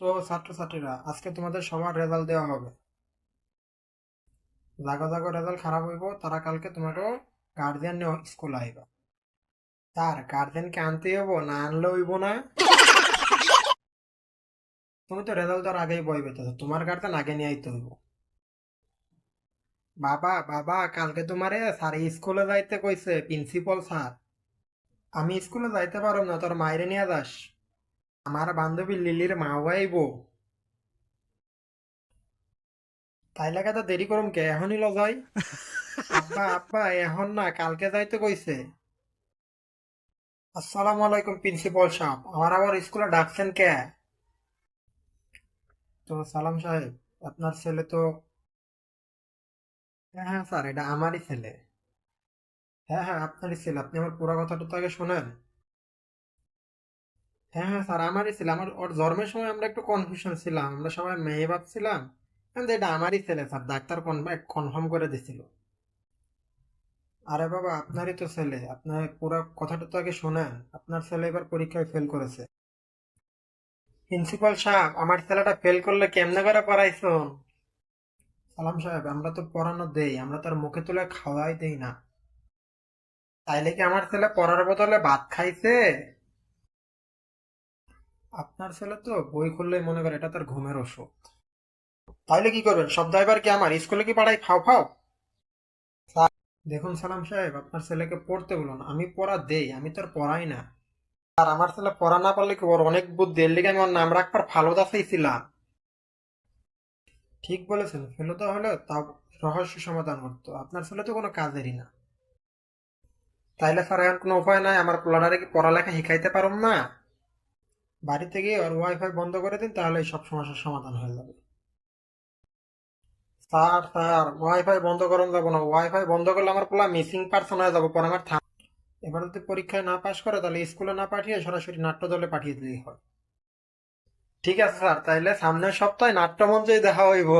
তো ছাত্রছাত্রীরা, আজকে তোমাদের সবার রেজাল্ট দেওয়া হবে। জাগো জাগো রেজাল্ট খারাপ হইব, তারা কালকে তোমাকে গার্জিয়ান নিয়ে স্কুল আইবা। তার গার্জিয়ানকে আনতে হইব, না আনলে হইব না। তুমি তো রেজাল্ট দেওয়ার আগেই বই পেতেছো, তোমার গার্জিয়ান আগে নিয়ে আইতে হইব। বাবা বাবা, কালকে তোমারে স্যার স্কুলে যাইতে কইছে প্রিন্সিপাল স্যার আমি স্কুলে যাইতে পারব না, তোর মায়েরে নিয়ে যাস। আমার বান্ধবী লিলির মা আইব তাই লাগা তো দেরি করুম কে এখনই ল যাই। আব্বা আব্বা, এখন না, কালকে যাইতে কইছে আসসালামু আলাইকুম প্রিন্সিপাল সাহেব আমার আবার স্কুলে ডাকছেন কে? তো সালাম সাহেব, আপনার ছেলে তো হ্যাঁ হ্যাঁ স্যার, এটা আমারই ছেলে। হ্যাঁ হ্যাঁ আপনারই ছেলে, আপনি আমার পুরো কথাটা তো আগে শোনেন। হ্যাঁ হ্যাঁ স্যার, আমারই ছেলে। আমার, ওর জন্মের সময় আমরা একটু কনফিউশন ছিলাম। আমরা সবাই মেয়ে ভাবছিলাম। কিন্তু এটা আমারই ছেলে, স্যার, ডাক্তার কনফার্ম করে দিছিল। আরে বাবা, আপনারই তো ছেলে। আপনার পুরো কথাটা তো আগে শোনেন। আপনার ছেলে এবার পরীক্ষায় ফেল করেছে। প্রিন্সিপাল সাহেব, আমার ছেলেটা ফেল করলে কেমনে করে পড়াইছুন? সালাম সাহেব, আমরা তো পড়ানো দেই। আমরা তার মুখে তুলে খাওয়াই দেই না। তাইলে কি আমার ছেলে পড়ার বদলে ভাত খাইছে? আপনার ছেলে তো বই খুললেই মনে করে এটা তার ঘুমের ওষুধ। তাইলে কি করবেন? সব ড্রাইভার কি আমার? স্কুলে কি খাও খাও স্যার, দেখুন সালাম সাহেব আপনার ছেলেকে পড়তে বলুন। আমি পড়া দেই আমি তো পড়াই না। আর আমার ছেলে পড়া না পারলে কি ওর অনেক বুদ্ধি? এর লিগে আমি ওর নাম রাখবার ভালো দাসাইছিলাম ঠিক বলেছেন ফেলতো হলে তা রহস্য সমাধান করতো। আপনার ছেলে তো কোনো কাজেরই না। তাইলে স্যার এখন কোনো উপায় নাই? আমার পোলাডারে কি পড়ালেখা শিখাইতে পারুম না? বাড়িতে থেকে ওর ওয়াইফাই বন্ধ করে দিন, তাহলে সব সমস্যার সমাধান হয়ে যাবে। স্যার স্যার ওয়াইফাই বন্ধ করুন যাব না। ওয়াইফাই বন্ধ করলে আমার পোলা মিসিং পার্সন হয়ে যাব, পরে আমার থাম এবার যদি পরীক্ষায় না পাশ করে, তাহলে স্কুলে না পাঠিয়ে সরাসরি নাট্য দলে পাঠিয়ে দিলেই হয়। ঠিক আছে, স্যার, তাইলে সামনের সপ্তাহে নাট্যমঞ্চেই দেখা হইব।